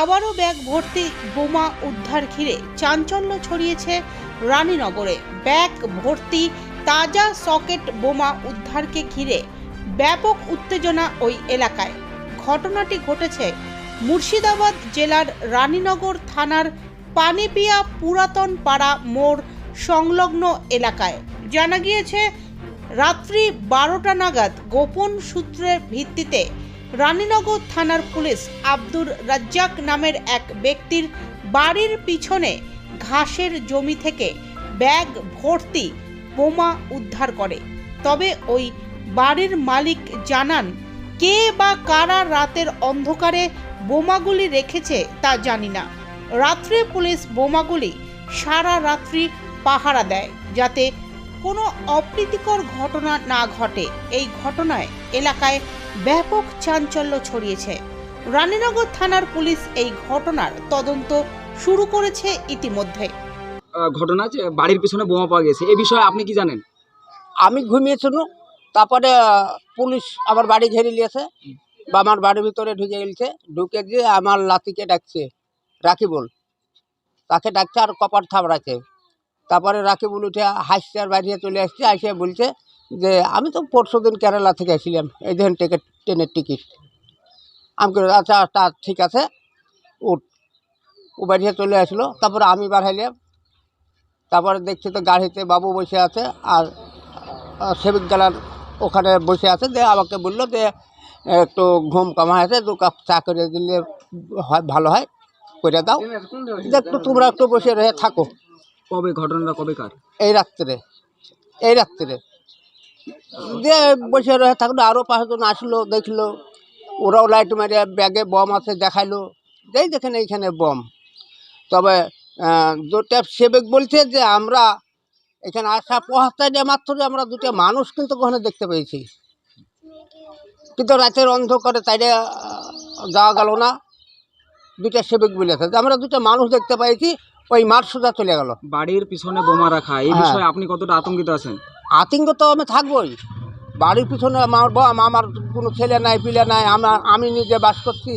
আবারও ব্যাগ ভর্তি বোমা উদ্ধার ঘিরে চাঞ্চল্য ছড়িয়েছে রানীনগরে। ব্যাগ ভর্তি তাজা সকেট বোমা উদ্ধারকে ঘিরে ব্যাপক উত্তেজনা ওই এলাকায়। ঘটনাটি ঘটেছে মুর্শিদাবাদ জেলার রানীনগর থানার পানিপিয়া পুরাতন পাড়া মোড় সংলগ্ন এলাকায়। জানা গিয়েছে, রাত্রি বারোটা নাগাদ গোপন সূত্রের ভিত্তিতে রানীনগর থানার পুলিশ আব্দুর রাজ্জাক নামের এক ব্যক্তির বাড়ির পিছনে ঘাসের জমি থেকে ব্যাগ ভর্তি বোমা উদ্ধার করে। তবে ওই বাড়ির মালিক জানান, কে বা কারা রাতের অন্ধকারে বোমাগুলি রেখেছে তা জানি না। রাত্রে পুলিশ বোমাগুলি সারা রাত্রি পাহারা দেয় যাতে কোনো অপ্রীতিকর ঘটনা না ঘটে। এই ঘটনায় এলাকায় ব্যাপক চাঞ্চল্য ছড়িয়েছে। রানীনগর থানার পুলিশ এই ঘটনার তদন্ত শুরু করেছে ইতিমধ্যে। ঘটনা যে বাড়ির পিছনে বোমা পাওয়া গেছে। এই বিষয়ে আপনি কি জানেন? আমি ঘুমিয়েছিল তারপরে পুলিশ আমার বাড়ি ঘেরে নিয়েছে বা আমার বাড়ির ভিতরে ঢুকে গেছে ঢুকে গিয়ে আমার লাতিকে ডাকছে রাকিবুল। তাকে ডাকছে আর কপার থাবড়াচ্ছে। তারপরে রাকিবুল উঠে হাসছে আর বাইরে চলে আসছে আসে বলছে যে আমি তো পরশু দিন কেরালা থেকে আসছিলাম এই দেখেন টিকিট ট্রেনের টিকিট। আমি আচ্ছা তা ঠিক আছে। উঠ। ও বাড়িয়ে চলে আসলো। তারপরে আমি বাড়াইলাম। তারপরে দেখছি তো গাড়িতে বাবু বসে আছে আর সেবিক গেলার ওখানে বসে আছে। দিয়ে আমাকে বলল যে একটু ঘুম কামা আছে দু কাপ চা করে দিলে হয় ভালো হয় করে দাও। একটু তোমরা একটু বসে রয়ে থাকো। কবে ঘটনাটা কবে কার? এই রাত্রে এই রাত্রে। দিয়ে বসে রয়ে থাকল আরও পাঁচজন আসলো দেখল। ওরাও লাইট মারে ব্যাগে বম আছে দেখাইলো। যেই দেখেন এইখানে বম। তবে দুটা সেবেক বলছে যে আমরা এখানে আসা পৌঁছতে যে মাত্র আমরা দুটো মানুষ কিন্তু ওখানে দেখতে পেয়েছি। কিন্তু রাতের অন্ধকারে তাইলে যাওয়া গেল না। দুটা সেবেক বলেছে যে আমরা দুটো মানুষ দেখতে পেয়েছি ওই মাঠ সোজা চলে গেল। বাড়ির পিছনে বোমা রাখা এই হ্যাঁ। বিষয়ে আপনি কতটা আতঙ্কিত আছেন? আতঙ্ক তো আমি থাকবোই। বাড়ির পিছনে আমার বাম আমার কোনো ছেলে নাই পিলে নাই আমার আমি নিজে বাস করছি।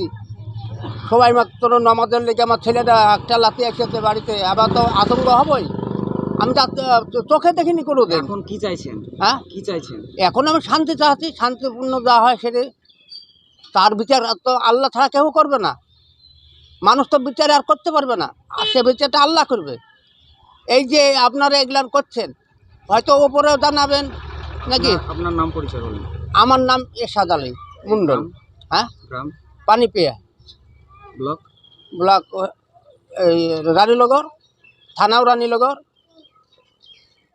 সবাই মাত্র নামাজের লেগে আমার ছেলেটা একটা লাতি এসেছে বাড়িতে। আবার তো আতঙ্ক হবই। আমি তো চোখে দেখিনি কোনো দিন এখন কি চাইছেন? হ্যাঁ? কী চাইছেন? এখন আমি শান্তি চাচ্ছি শান্তিপূর্ণ যা হয় সেটা। তার বিচার তো আল্লাহ ছাড়া কেউ করবে না। মানুষ তো বিচার আর করতে পারবে না। আর সে বিচারটা আল্লাহ করবে। এই যে আপনারা এগুলান করছেন হয়তো ওপরেও জানাবেন নাকি? আপনার নাম পরিচয় বলুন। আমার নাম এরশাদ আলী মুন্ডল। গ্রাম? হ্যাঁ? গ্রাম? পানিপিয়া। ব্লক? ব্লক এই রানীনগর থানাও রানীনগর